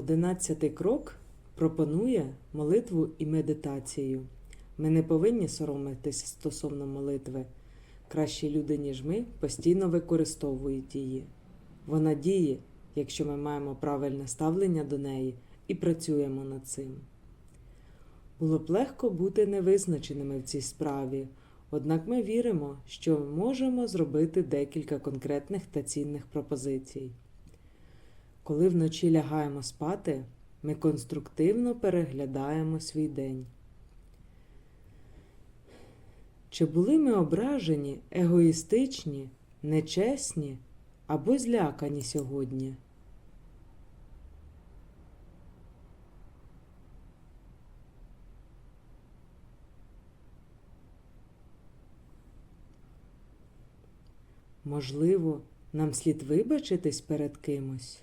Одинадцятий крок пропонує молитву і медитацію. Ми не повинні соромитися стосовно молитви. Кращі люди, ніж ми, постійно використовують її. Вона діє, якщо ми маємо правильне ставлення до неї і працюємо над цим. Було б легко бути невизначеними в цій справі, однак ми віримо, що можемо зробити декілька конкретних та цінних пропозицій. Коли вночі лягаємо спати, ми конструктивно переглядаємо свій день. Чи були ми ображені, егоїстичні, нечесні або злякані сьогодні? Можливо, нам слід вибачитись перед кимось?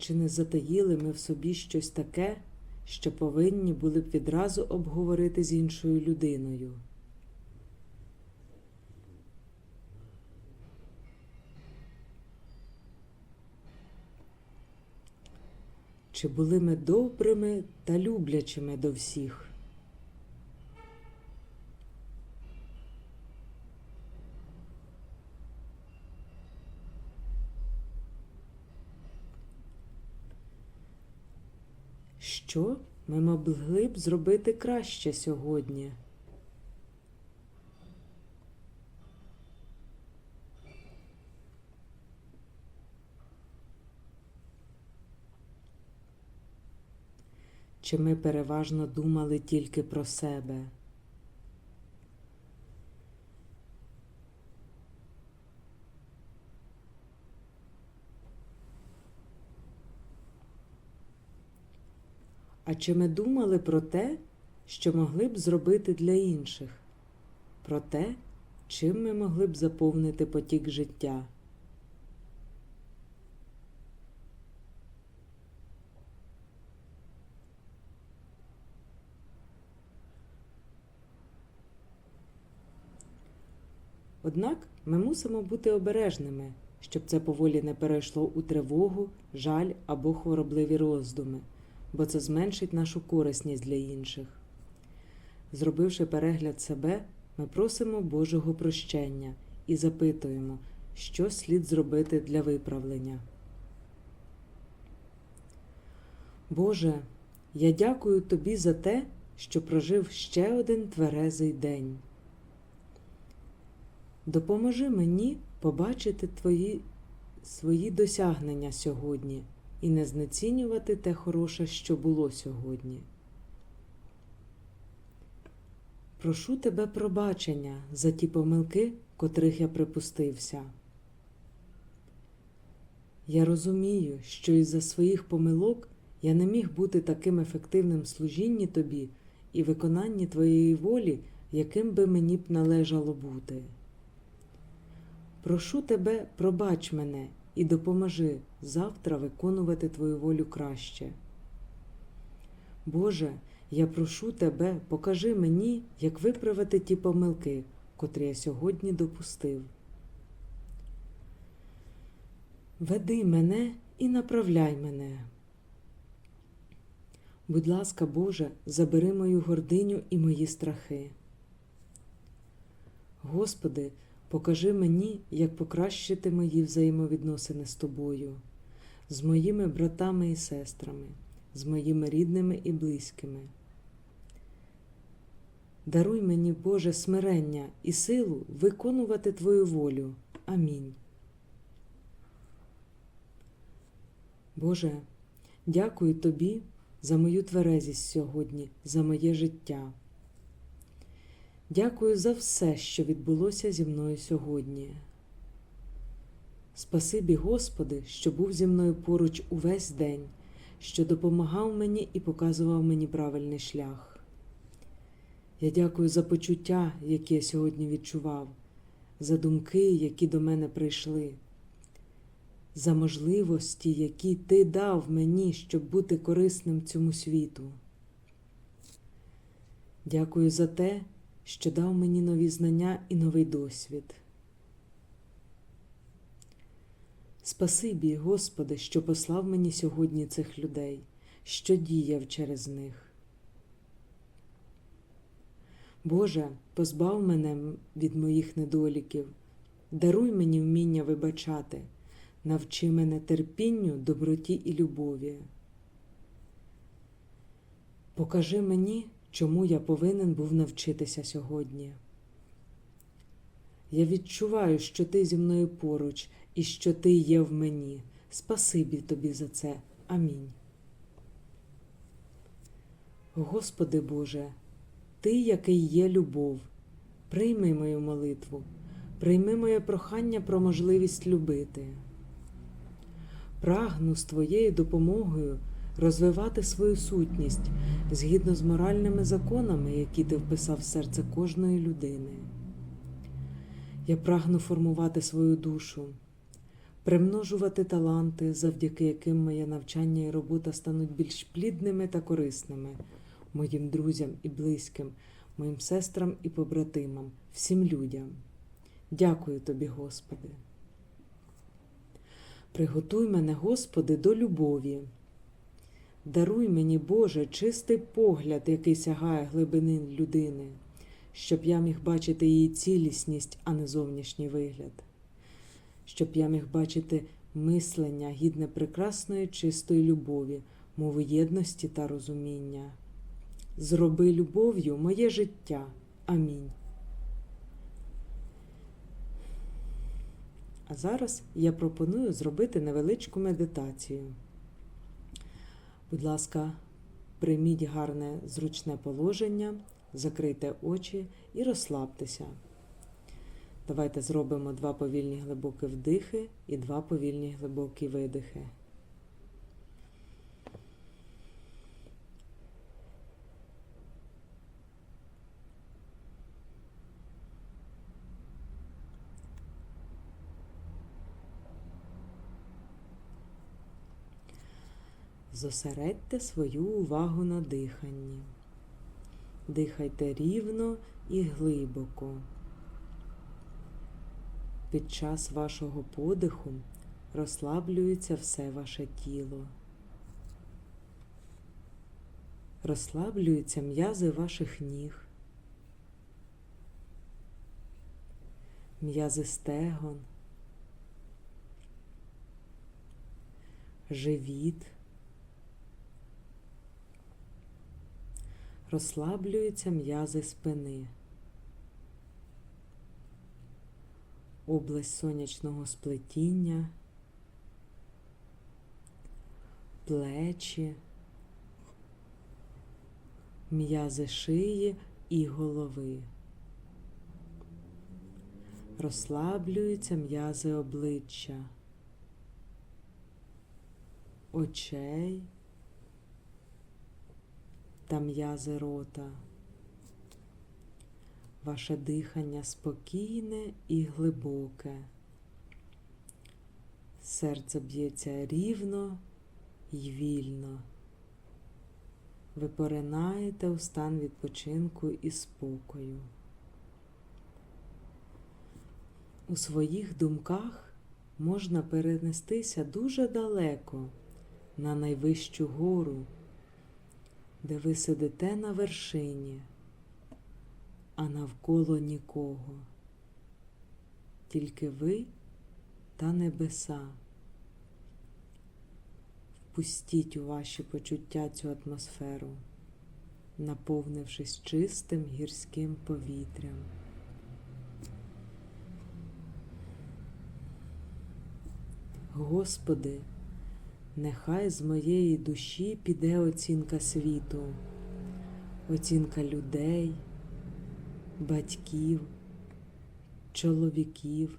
Чи не затаїли ми в собі щось таке, що повинні були б відразу обговорити з іншою людиною? Чи були ми добрими та люблячими до всіх? Що ми могли б зробити краще сьогодні? Чи ми переважно думали тільки про себе? А чи ми думали про те, що могли б зробити для інших? Про те, чим ми могли б заповнити потік життя? Однак ми мусимо бути обережними, щоб це поволі не перейшло у тривогу, жаль або хворобливі роздуми, бо це зменшить нашу корисність для інших. Зробивши перегляд себе, ми просимо Божого прощення і запитуємо, що слід зробити для виправлення. Боже, я дякую Тобі за те, що прожив ще один тверезий день. Допоможи мені побачити твої свої досягнення сьогодні і не знецінювати те хороше, що було сьогодні. Прошу тебе пробачення за ті помилки, котрих я припустився. Я розумію, що із-за своїх помилок я не міг бути таким ефективним в служінні тобі і виконанні твоєї волі, яким би мені б належало бути. Прошу тебе, пробач мене і допоможи завтра виконувати Твою волю краще. Боже, я прошу тебе, покажи мені, як виправити ті помилки, котрі я сьогодні допустив. Веди мене і направляй мене. Будь ласка, Боже, забери мою гординю і мої страхи. Господи, Покажи мені, як покращити мої взаємовідносини з тобою, з моїми братами і сестрами, з моїми рідними і близькими. Даруй мені, Боже, смирення і силу виконувати Твою волю. Амінь. Боже, дякую Тобі за мою тверезість сьогодні, за моє життя. Дякую за все, що відбулося зі мною сьогодні. Спасибі, Господи, що був зі мною поруч увесь день, що допомагав мені і показував мені правильний шлях. Я дякую за почуття, які я сьогодні відчував, за думки, які до мене прийшли, за можливості, які Ти дав мені, щоб бути корисним цьому світу. Дякую за те, що дав мені нові знання і новий досвід. Спасибі, Господи, що послав мені сьогодні цих людей, що діяв через них. Боже, позбав мене від моїх недоліків, даруй мені вміння вибачати, навчи мене терпінню, доброті і любові. Покажи мені, чому я повинен був навчитися сьогодні. Я відчуваю, що ти зі мною поруч і що ти є в мені. Спасибі тобі за це. Амінь. Господи Боже, Ти, який є любов, прийми мою молитву, прийми моє прохання про можливість любити. Прагну з Твоєю допомогою розвивати свою сутність згідно з моральними законами, які ти вписав в серце кожної людини. Я прагну формувати свою душу, примножувати таланти, завдяки яким моє навчання і робота стануть більш плідними та корисними моїм друзям і близьким, моїм сестрам і побратимам, всім людям. Дякую тобі, Господи. Приготуй мене, Господи, до любові. Даруй мені, Боже, чистий погляд, який сягає глибини людини, щоб я міг бачити її цілісність, а не зовнішній вигляд, щоб я міг бачити мислення, гідне прекрасної, чистої любові, мови єдності та розуміння. Зроби любов'ю моє життя. Амінь. А зараз я пропоную зробити невеличку медитацію. Будь ласка, прийміть гарне зручне положення, закрийте очі і розслабтеся. Давайте зробимо два повільні глибокі вдихи і два повільні глибокі видихи. Зосередьте свою увагу на диханні. Дихайте рівно і глибоко. Під час вашого подиху розслаблюється все ваше тіло. Розслаблюються м'язи ваших ніг, м'язи стегон, живіт. розслаблюються м'язи спини, область сонячного сплетіння, плечі, м'язи шиї і голови. Розслаблюються м'язи обличчя, очей та м'язи рота. Ваше дихання спокійне і глибоке. Серце б'ється рівно і вільно. Ви поринаєте у стан відпочинку і спокою. У своїх думках можна перенестися дуже далеко на найвищу гору де ви сидите на вершині, а навколо нікого, тільки ви та небеса. Впустіть у ваші почуття цю атмосферу, наповнившись чистим гірським повітрям. Господи, Нехай з моєї душі піде оцінка світу, оцінка людей, батьків, чоловіків,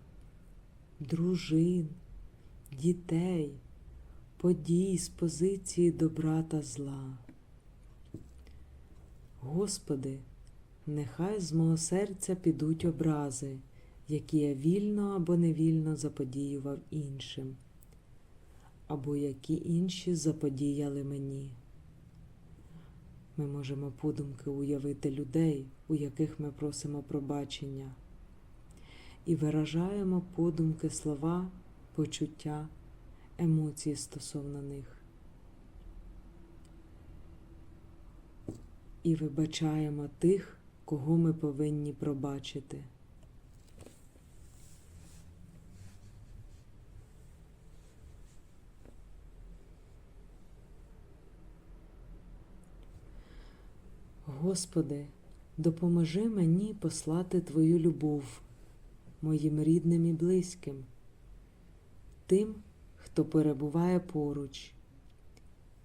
дружин, дітей, подій з позиції добра та зла. Господи, нехай з мого серця підуть образи, які я вільно або невільно заподіював іншим або які інші заподіяли мені. Ми можемо подумки уявити людей, у яких ми просимо пробачення, і виражаємо подумки слова, почуття, емоції стосовно них. І вибачаємо тих, кого ми повинні пробачити. Господи, допоможи мені послати Твою любов моїм рідним і близьким, тим, хто перебуває поруч,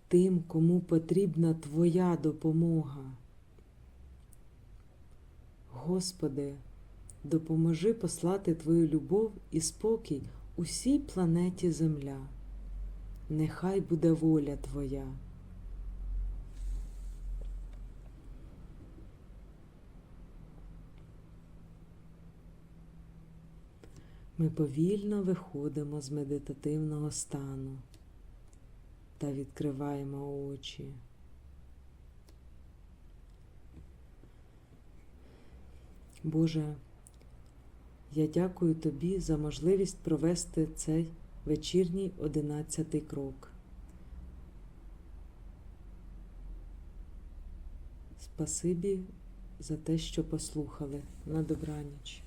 тим, кому потрібна Твоя допомога. Господи, допоможи послати Твою любов і спокій усій планеті Земля. Нехай буде воля Твоя. Ми повільно виходимо з медитативного стану та відкриваємо очі. Боже, я дякую Тобі за можливість провести цей вечірній одинадцятий крок. Спасибі за те, що послухали. На добраніч.